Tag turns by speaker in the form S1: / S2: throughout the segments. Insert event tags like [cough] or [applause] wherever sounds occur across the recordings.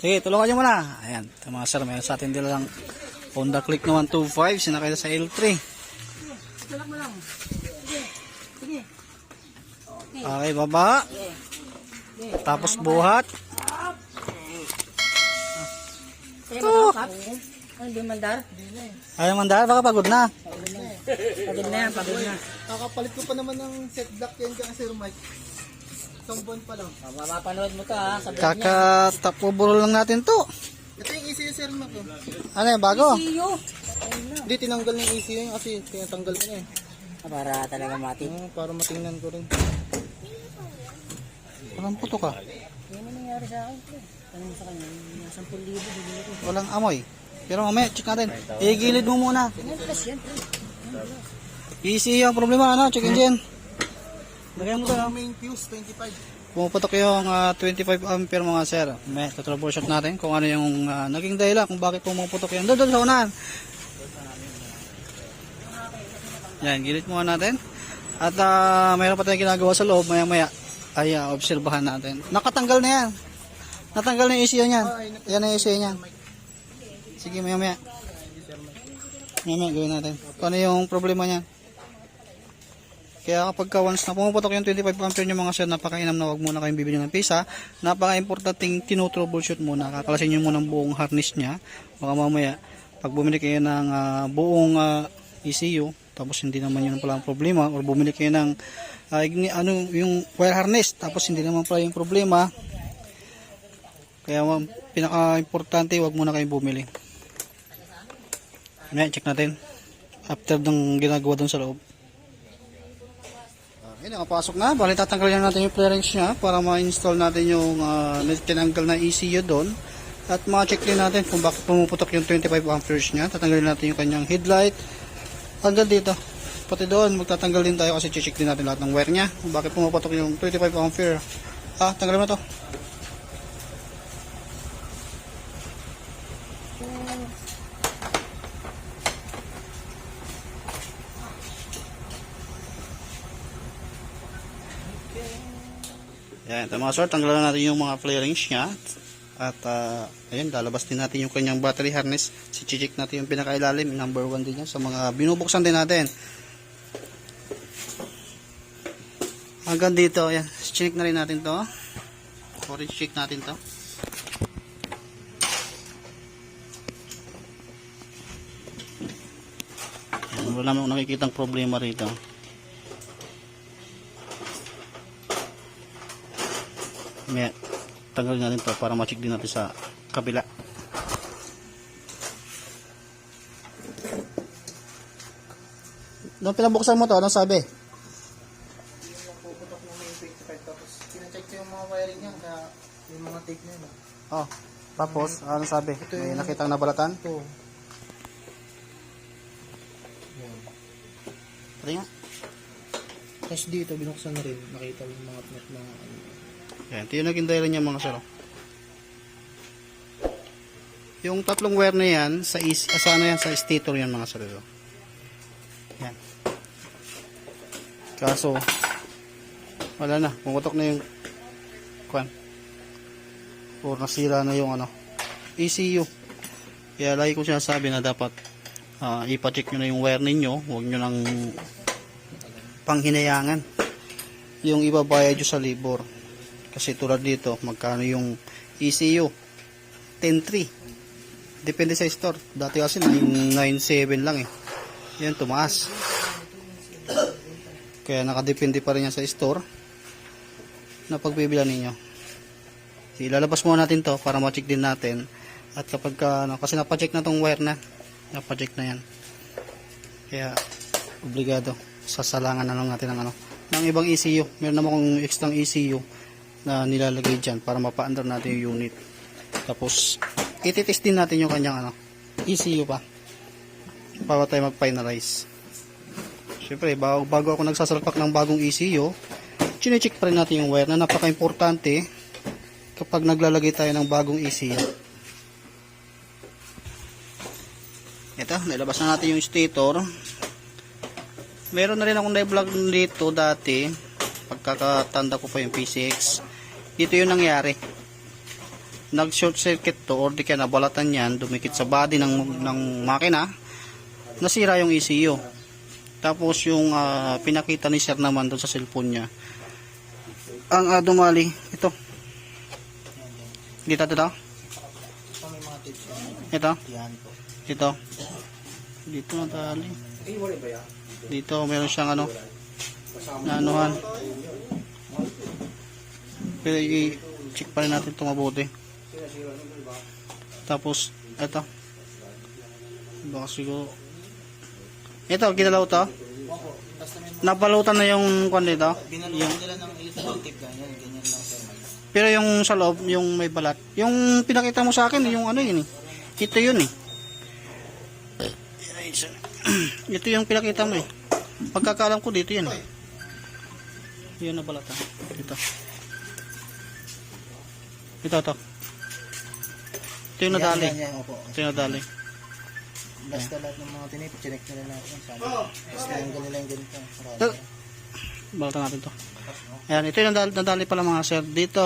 S1: Sige, tulungan nyo muna. Ayan, ito mga sir, mayroon sa atin lang Honda Click na 125, sinakay na sa L3.
S2: Tulak mo lang. Sige. Sige.
S1: Okay, baba. Tapos buhat.
S2: Kaya makakap. Ano, di mandar?
S1: Ayaw mandar, baka pagod na.
S2: Pagod na yan, pagod na.
S3: Kakapalit ko pa naman ng set block yan kaya Sir Mike. Isang buwan pa lang.
S2: Ah, Mapapanood mo to ha, sa vlog niya.
S1: Kakatapuburo lang natin to.
S3: Ito yung ECU Sir Mike. oh.
S1: Ano yan, bago?
S2: See you.
S3: Hindi, tinanggal ng ECU yun kasi tinatanggal ko na eh.
S2: Ah, Para talaga mati.
S3: Oo, para matingnan ko rin.
S1: Walang puto ka.
S2: Yan ang nangyari sa akin. pre. Tanong sa kanya, nasa 10,000 bibili ko.
S1: Walang amoy. Pero mamaya, check natin. Igilid mo muna.
S2: Yan plus yan, pre.
S1: Easy yung problema, ano? Check engine. Lagyan mo to, no?
S3: Main fuse, 25.
S1: Pumuputok yung ah, 25 ampere mga sir. May troubleshoot natin kung ano yung ah, naging dahilan kung bakit pumuputok yan. Doon, doon sa unahan. Yan, gilit muna natin. At ah, mayroon pa tayong ginagawa sa loob maya maya. Ay, ah, obserbahan natin. Nakatanggal na yan. Natanggal na yung ECU niyan. Yan ang ECU niyan. Sige, maya maya. Maya maya, gawin natin. Kung ano yung problema niyan. Kaya kapag ka once na pumuputok yung 25 ampere nyo mga sir, napakainam na wag muna kayong bibili ng pisa. Napaka-importanting tinutroubleshoot muna. Kakalasin nyo muna ang buong harness niya. Baka mamaya, pag bumili kayo ng ah, buong ah, ECU, tapos hindi naman yun pala ang problema, or bumili kayo ng igni- ano, yung wire harness, tapos hindi naman pala yung problema, kaya pinaka-importante, wag muna kayong bumili. Ayan, check natin. After ng ginagawa doon sa loob. Okay, nakapasok na. Bali, tatanggalin natin yung clearance niya para ma-install natin yung uh, tinanggal na ECU doon. At ma-check din natin kung bakit pumuputok yung 25 amperes niya. Tatanggalin natin yung kanyang headlight. Hanggang dito. Pati doon, magtatanggal din tayo kasi check din natin lahat ng wire niya. Kung bakit pumuputok yung 25 ampere. Ah, tanggalin mo to. Yan, ito mga sir, tanggalan natin yung mga flarings niya. At uh, ayun, lalabas din natin yung kanyang battery harness. Si-check natin yung pinakailalim, number 1 din yan sa mga binubuksan din natin. Hanggang dito, ayan, check na rin natin to. Orange check natin to. Wala naman akong nakikitang problema rito. May tanggalin natin to para ma-check din natin sa kabila. Nung pinabuksan mo to, anong sabi?
S3: Puputok mo main 25 tapos pinacheck ko yung mga wiring niya kaya yung mga tape niya.
S1: Oh, tapos, anong sabi? May nakitang nabalatan?
S3: Ito.
S1: Pati nga.
S3: Tapos dito binuksan na rin. Nakita mo yung mga na ano.
S1: Yan, ito yung dahilan niya mga sir. oh. Yung tatlong wire na yan, sa, is, ah, sa ano yan, sa stator yan mga sir. oh. Yan. Kaso, wala na, pumutok na yung kwan. Or nasira na yung ano, ECU. Kaya lagi ko sinasabi na dapat ah, ipacheck nyo na yung wire ninyo, huwag nyo nang panghinayangan yung ibabayad nyo sa labor. Kasi tulad dito, magkano yung ECU? 10.3. Depende sa store. Dati kasi 9.7 lang eh. Yan, tumaas. Kaya nakadepende pa rin yan sa store na pagbibilan ninyo. So, ilalabas muna natin to para ma-check din natin. At kapag ka, ano, kasi napacheck na tong wire na. Napacheck na yan. Kaya, obligado. Sasalangan na lang natin ng ano. Ng ibang ECU. Meron naman kong extra ECU na nilalagay dyan para mapa-under natin yung unit. Tapos, ititest din natin yung kanyang ano, ECU pa. Bago tayo mag-finalize. Siyempre, bago, bago ako nagsasalpak ng bagong ECU, chinecheck pa rin natin yung wire na napaka-importante kapag naglalagay tayo ng bagong ECU. Ito, nilabas na natin yung stator. Meron na rin akong na-vlog dito dati. Pagkakatanda ko pa yung P6. Dito yung nangyari. nag short circuit to or di kaya nabalatan yan, dumikit sa body ng, ng makina, nasira yung ECU. Tapos yung ah, pinakita ni sir naman doon sa cellphone niya, ang uh, dumali, ito. Dito, dito. Ito. Dito
S3: ba yan?
S1: Dito, meron siyang ano, na anuhan. Pero i-check pa rin natin ito mabuti. Tapos, ito. Baka siguro. Ito, ginalaw to.
S3: Basta may
S1: Napalutan na yung kwan dito.
S3: Binaluan nila ng electrical tape ganyan, ganyan lang sir.
S1: Pero yung sa loob, yung may balat. Yung pinakita mo sa akin, yung ano yun eh. Ito yun eh. [clears throat] Ito yung pinakita mo eh. Pagkakalam ko dito yun eh. Yun na balata. Ito. Ito, ito. Ito yung nadali. Ito yung nadali.
S3: Basta lahat ng mga tinip, chinek nila natin. Sabi, basta yung ganila yung ganito. Sarado.
S1: Eh, Balata natin to. Ayan, ito yung nadali, nadali pala mga sir. Dito.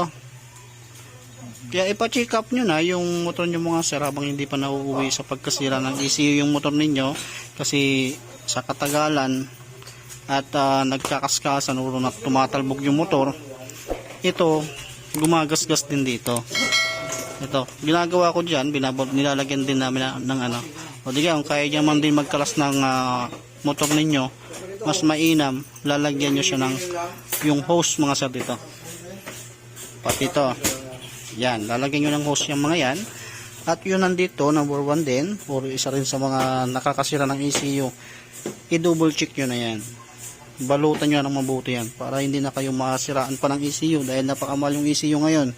S1: Kaya ipa-check up nyo na yung motor nyo mga sir habang hindi pa nauuwi sa pagkasira ng ECU yung motor ninyo kasi sa katagalan at ah, nagkakaskasan o na tumatalbog yung motor ito gumagasgas din dito ito ginagawa ko dyan binabot nilalagyan din namin na- ng ano o di kung kaya nyo man din magkalas ng ah, motor ninyo mas mainam lalagyan nyo siya ng yung hose mga sir dito pati ito yan, lalagyan nyo ng hose yung mga yan. At yun nandito, number one din, or isa rin sa mga nakakasira ng ECU, i-double check nyo na yan. Balutan nyo ng mabuti yan para hindi na kayo masiraan pa ng ECU dahil napakamahal yung ECU ngayon.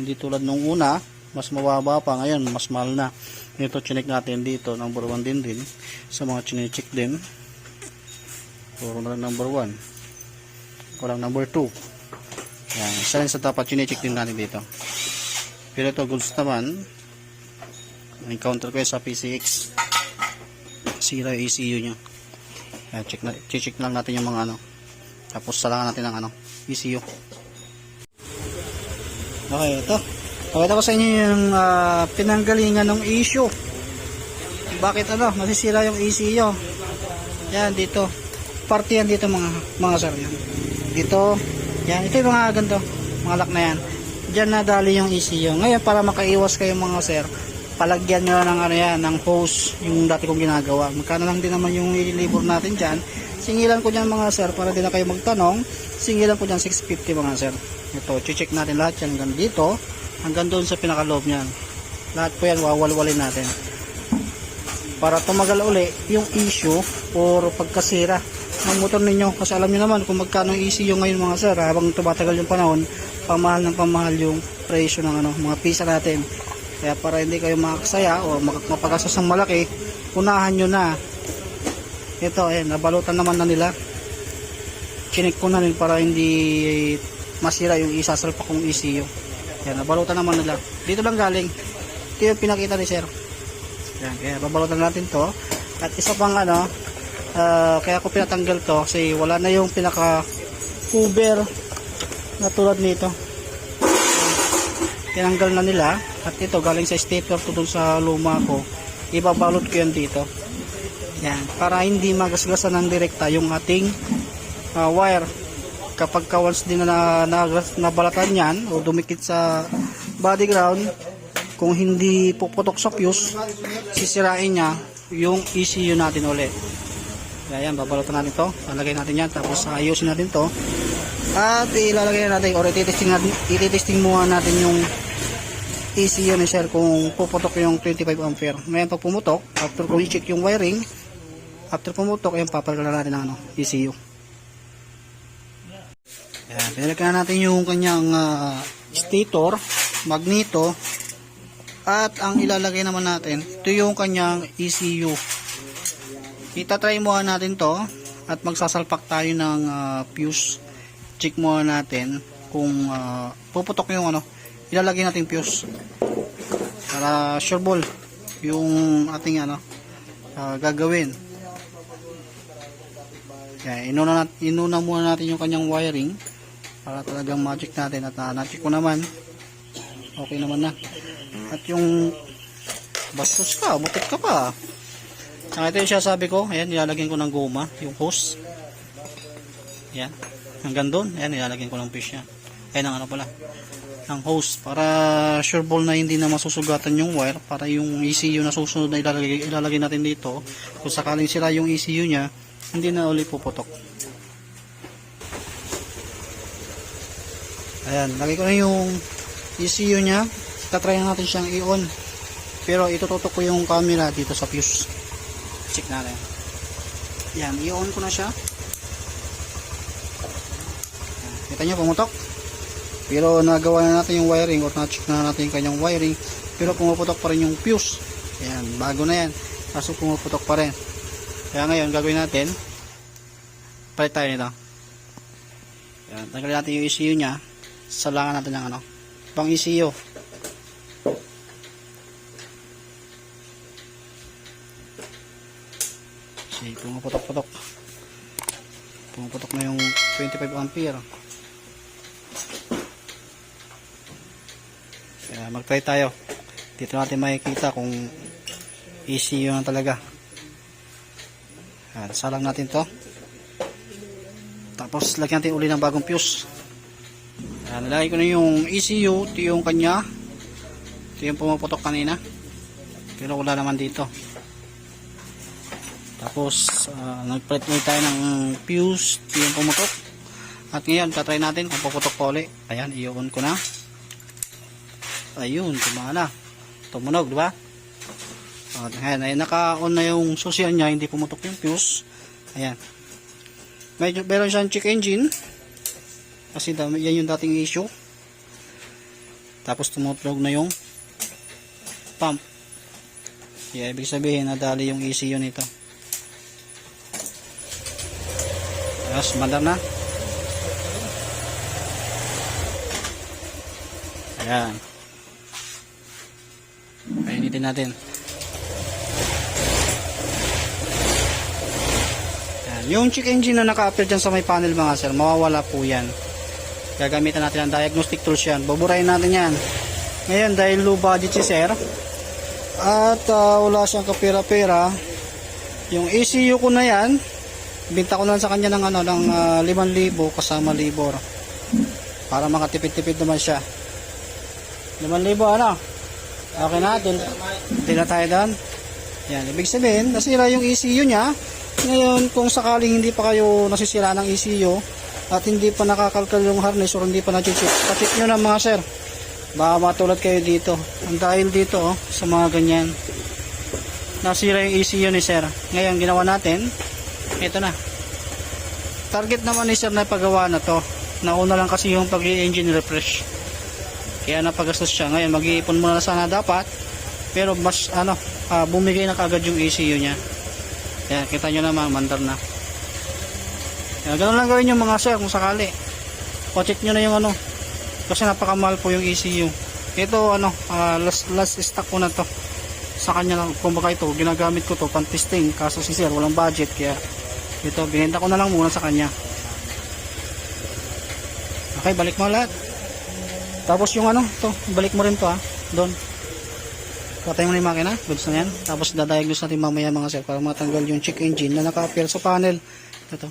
S1: Hindi tulad nung una, mas mababa pa ngayon, mas mahal na. Ito, chinek natin dito, number one din din. Sa mga chinecheck din, puro na number one. Walang number two. Yan, isa rin sa dapat chinecheck din natin dito. Pero ito, goods naman. Encounter ko sa PCX. Sira yung ECU nyo. Yan, check, na, check lang natin yung mga ano. Tapos salangan natin ng ano, ECU. Okay, ito. Pakita ko sa inyo yung ah, pinanggalingan ng issue. Bakit ano, masisira yung ECU. Yan, dito. Parte yan dito mga, mga sir. Yan. Dito, yan, ito yung mga ganito, mga lock na yan. Diyan nadali yung ECU. Ngayon, para makaiwas kayo mga sir, palagyan nyo ng ano yan, ng hose, yung dati kong ginagawa. Magkano lang din naman yung ililibor natin dyan. Singilan ko dyan mga sir, para din na kayo magtanong, singilan ko dyan 650 mga sir. Ito, check natin lahat yan hanggang dito, hanggang doon sa pinakaloob niyan. Lahat po yan, wawalwalin natin. Para tumagal uli yung issue or pagkasira ng motor ninyo. Kasi alam niyo naman kung magkano yung ECU ngayon mga sir, habang tumatagal yung panahon, pamahal ng pamahal yung presyo ng ano, mga pisa natin. Kaya para hindi kayo makaksaya o mapagastos ng malaki, unahan nyo na. Ito, eh, nabalutan naman na nila. Chinik ko na rin para hindi masira yung isasalpak kong ECU. Yan, nabalutan naman nila. Dito lang galing. Ito yung pinakita ni sir. Yan, kaya babalutan natin to. At isa pang ano, ah, kaya ko pinatanggal to kasi wala na yung pinaka cover na tulad nito. Tinanggal na nila at ito galing sa stapler to dun sa luma ko. Ibabalot ko yan dito. Yan, para hindi magasgasan ng direkta yung ating ah, wire. Kapag ka once din na, na nabalatan yan o dumikit sa body ground, kung hindi puputok sa fuse, sisirain niya yung ECU natin ulit. Kaya yan, babalutan natin to. Lalagay natin yan, tapos ayusin natin to. At ilalagay na natin, or ititesting, natin, ititesting muna natin yung ECU ni sir kung puputok yung 25 ampere. Ngayon pag pumutok, after kung i-check yung wiring, after pumutok, ayun, papalagan na natin ng ano, ECU. Yan, pinalagyan na natin yung kanyang ah, stator, magneto, at ang ilalagay naman natin, ito yung kanyang ECU. Itatry muna natin to at magsasalpak tayo ng ah, fuse. Check muna natin kung ah, puputok yung ano, ilalagay natin fuse. Para sure ball yung ating ano ah, gagawin. Kaya inuna, nat- inuna muna natin yung kanyang wiring para talagang magic natin at uh, na-check ko naman okay naman na. At yung bastos ka, butik ka pa. Saka ito yung sabi ko, ayan, nilalagyan ko ng goma, yung hose. Ayan, hanggang doon, ayan, nilalagyan ko ng fish niya. Ayan ang ano pala, ng hose. Para sure ball na hindi na masusugatan yung wire para yung ECU na susunod na ilalagay, ilalagay natin dito kung sakaling sira yung ECU niya hindi na ulit puputok. Ayan lagay ko na yung ECU niya tatry natin siyang i-on. Pero itututok ko yung camera dito sa fuse. Check natin. Yan i-on ko na siya Ayan, kita nyo pumutok. Pero nagawa na natin yung wiring or na-check na natin yung kanyang wiring. Pero pumuputok pa rin yung fuse. Ayan bago na yan. Kaso pumuputok pa rin. Kaya ngayon gagawin natin. Palit tayo nito. Ayan tanggalin natin yung ECU nya salangan natin ng ano pang ECU kasi pumuputok-putok. Pumuputok na yung 25 ampere Kaya mag-try tayo. Dito natin makikita kung ECU na talaga. Ayan, salang natin to. Tapos lagyan natin uli ng bagong fuse. Ayan, nilagay ko na yung ECU. Ito yung kanya. Ito yung pumuputok kanina. Pero wala naman dito. Tapos uh, nagpalit ulit tayo ng fuse. Ito yung pumutok. At ngayon, tatry natin kung puputok pa uli. Ayan, i-on ko na. Ayun, tumana. Tumunog, di ba? At ayan, ay naka-on na yung susian niya, hindi pumutok yung fuse. Ayan. Medyo meron siyang check engine. Kasi dami, yan yung dating issue. Tapos tumutunog na yung pump. Yeah, ibig sabihin nadali yung ECU nito. Ayos, mandar na. Ayan. Painitin natin. Yan. Yung check engine na naka-appear dyan sa may panel mga sir, mawawala po yan. Gagamitan natin ang diagnostic tools yan. Baburahin natin yan. Ngayon, dahil low budget si sir, at ah, wala siyang kapira-pera, yung ECU ko na yan, binta ko na sa kanya ng, ano, ng ah, 5,000 kasama libor. Para makatipid-tipid naman siya. 5,000 ano? Okay na, dun, dun na tayo doon. Yan, ibig sabihin, nasira yung ECU niya. Ngayon, kung sakaling hindi pa kayo nasisira ng ECU at hindi pa nakakalkal yung harness or hindi pa na-check, pacheck nyo na mga sir. Baka matulad kayo dito. Ang dahil dito, oh, sa mga ganyan. Nasira yung ECU ni sir. Ngayon, ginawa natin, ito na. Target naman ni sir na pagawa na to. Nauna lang kasi yung pag-engine refresh. Kaya napagastos siya. Ngayon, mag-iipon muna na sana dapat. Pero mas, ano, ah, bumigay na kagad yung ECU niya. Kaya kita nyo naman, mandar na. Kaya ganun lang gawin yung mga sir kung sakali. O-check nyo na yung ano. Kasi napakamahal po yung ECU. Ito, ano, ah, last, last stock ko na to. Sa kanya kumbaga ito, ginagamit ko to, pan testing. Kaso si sir, walang budget. Kaya, ito, binenta ko na lang muna sa kanya. Okay, balik mo lahat. Tapos yung ano, to, balik mo rin to ha, doon. Patay mo na yung makina, goods na yan. Tapos dadiagnose natin mamaya mga sir para matanggal yung check engine na naka-appear sa panel. Ito.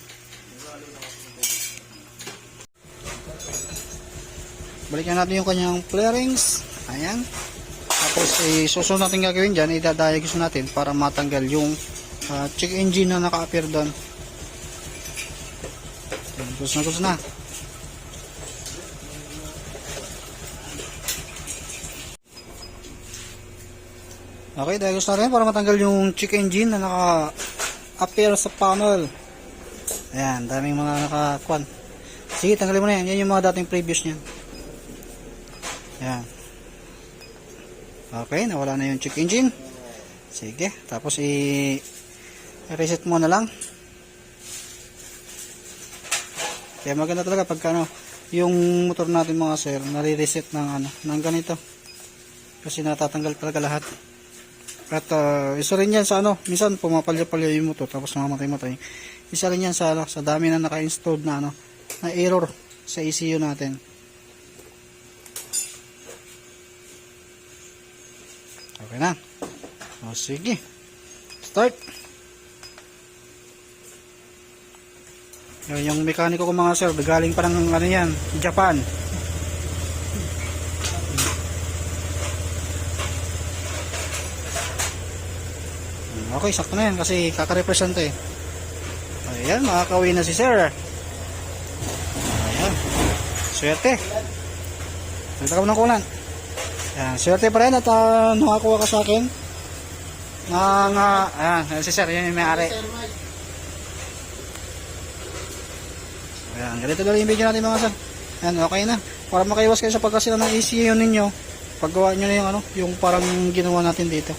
S1: Balikan natin yung kanyang flarings. Ayan. Tapos eh, susunod natin gagawin dyan, idadiagnose natin para matanggal yung ah, check engine na naka-appear doon. Goods na goods na. Okay, dahil gusto natin para matanggal yung check engine na naka-appear sa panel. Ayan, daming mga naka-kwan. Sige, tanggalin mo na yan. Yan yung mga dating previous niyan. Ayan. Okay, nawala na yung check engine. Sige, tapos i-reset mo na lang. Kaya maganda talaga pagka ano, yung motor natin mga sir, nare-reset ng ano, ng ganito. Kasi natatanggal talaga lahat. At uh, isa rin yan sa ano, minsan pumapalya-palya yung motor tapos mamamatay-matay. Isa rin yan sa, ano, sa dami na naka-installed na ano, na error sa ECU natin. Okay na. O, sige. Start. Yun, yung mekaniko ko mga sir, galing pa ng ano yan, Japan. Okay, sakto na yan kasi kakarepresent eh. Ayan, makakawin na si sir. Ayan. Swerte. Salita ka mo ng kulan. Ayan, swerte pa rin at uh, nakakuha ka sa akin. Ng, uh, ayan, si sir, yan yung may-ari. Ayan, ganito lang yung video natin mga sir. Ayan, okay na. Para makaiwas kayo sa pagkasira ng ECU ninyo, paggawa nyo na yung ano, yung parang ginawa natin dito.